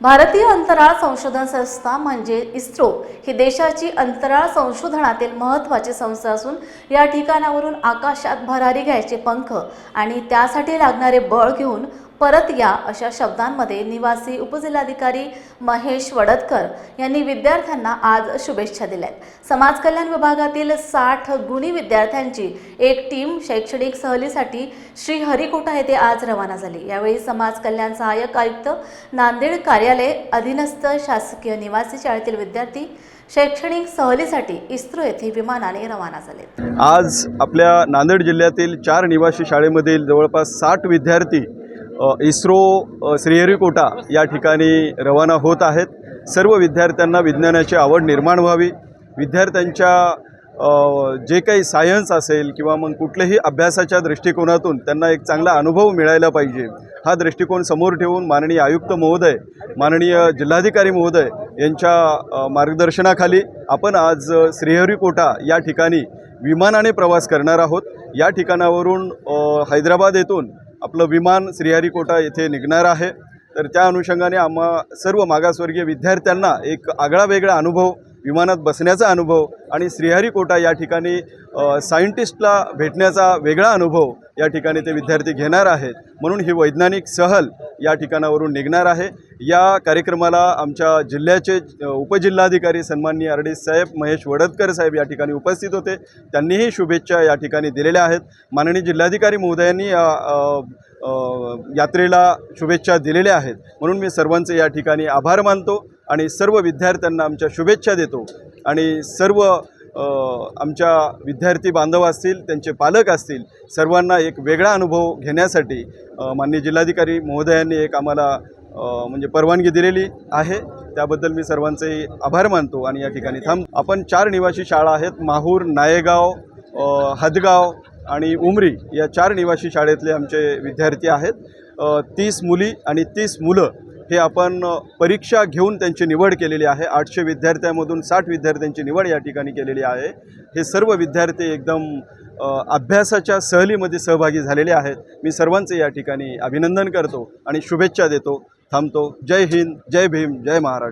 भारतीय अंतराळ संशोधन संस्था म्हणजे इस्रो ही देशाची अंतराळ संशोधनातील महत्त्वाची संस्था असून या ठिकाणावरून आकाशात भरारी घ्यायचे पंख आणि त्यासाठी लागणारे बळ घेऊन परत या अशा शब्दांमध्ये निवासी उपजिल्हाधिकारी महेश वडदकर यांनी विद्यार्थ्यांना आज शुभेच्छा दिल्यात. समाज कल्याण विभागातील साठ गुणी विद्यार्थ्यांची एक टीम शैक्षणिक सहलीसाठी श्रीहरिकोटा येथे आज रवाना झाली. यावेळी समाज कल्याण सहाय्यक आयुक्त नांदेड कार्यालय अधीनस्थ शासकीय निवासी शाळेतील विद्यार्थी शैक्षणिक सहलीसाठी इस्रो येथे विमानाने रवाना झाले. आज आपल्या नांदेड जिल्ह्यातील चार निवासी शाळेमधील जवळपास साठ विद्यार्थी इस्रो श्रीहरिकोटा या ठिकाणी रवाना होत आहेत. सर्व विद्यार्थ्यांना विज्ञानाची आवड निर्माण व्हावी. विद्यार्थ्यांच्या जे काही सायन्स असेल किंवा मग कुठल्याही अभ्यासाच्या दृष्टिकोनातून त्यांना एक चांगला अनुभव मिळायला पाहिजे. हा दृष्टिकोन समोर ठेवून माननीय आयुक्त महोदय माननीय जिल्हाधिकारी महोदय यांच्या मार्गदर्शनाखाली आपण आज श्रीहरिकोटा या ठिकाणी विमानाने प्रवास करणार आहोत. या ठिकाणावरून हैदराबाद येथून आपलं विमान श्रीहरिकोटा येथे निघणार आहे. तर त्या अनुषंगाने आम्हा सर्व मागासवर्गीय विद्यार्थ्यांना एक आगळा वेगळा अनुभव विमानात बसण्याचा अनुभव आणि श्रीहरिकोटा या ठिकाणी सायंटिस्टला भेटण्याचा वेगळा अनुभव या ठिकाणी ते विद्यार्थी घेणार आहेत. म्हणून ही वैज्ञानिक सहल या ठिकाणावरून निघणार आहे. या कार्यक्रमाला आमच्या जिल्ह्याचे उपजिल्हाधिकारी सन्माननीय आर डी साहेब महेश वडदकर साहेब या ठिकाणी उपस्थित होते. त्यांनीही शुभेच्छा या ठिकाणी दिलेल्या आहेत. माननीय जिल्हाधिकारी महोदयांनी या यात्रेला शुभेच्छा दिलेल्या आहेत. म्हणून मी सर्वांचे या ठिकाणी आभार मानतो आणि सर्व विद्यार्थ्यांना आमच्या शुभेच्छा देतो. आणि सर्व आमच्या विद्यार्थी बांधव असतील त्यांचे पालक असतील सर्वांना एक वेगळा अनुभव घेण्यासाठी माननीय जिल्हाधिकारी महोदयांनी एक आम्हाला म्हणजे परवानगी दिलेली आहे. त्याबद्दल मी सर्वांचे आभार मानतो आणि या ठिकाणी थांब आपण चार निवासी शाळा आहेत. माहूर नायगाव हदगाव आणि उमरी या चार निवासी शाळेतले आमचे विद्यार्थी आहेत. तीस मुली आणि तीस मुलं हे आपण परीक्षा घेऊन त्यांची निवड केलेली आहे. आठशे विद्यार्थ्यांमधून साठ विद्यार्थ्यांची निवड या ठिकाणी केलेली आहे. हे सर्व विद्यार्थी एकदम अभ्यासाच्या सहलीमध्ये सहभागी झालेले आहेत. मी सर्वांचे या ठिकाणी अभिनंदन करतो आणि शुभेच्छा देतो. थांबतो. जय हिंद जय भीम जय महाराष्ट्र.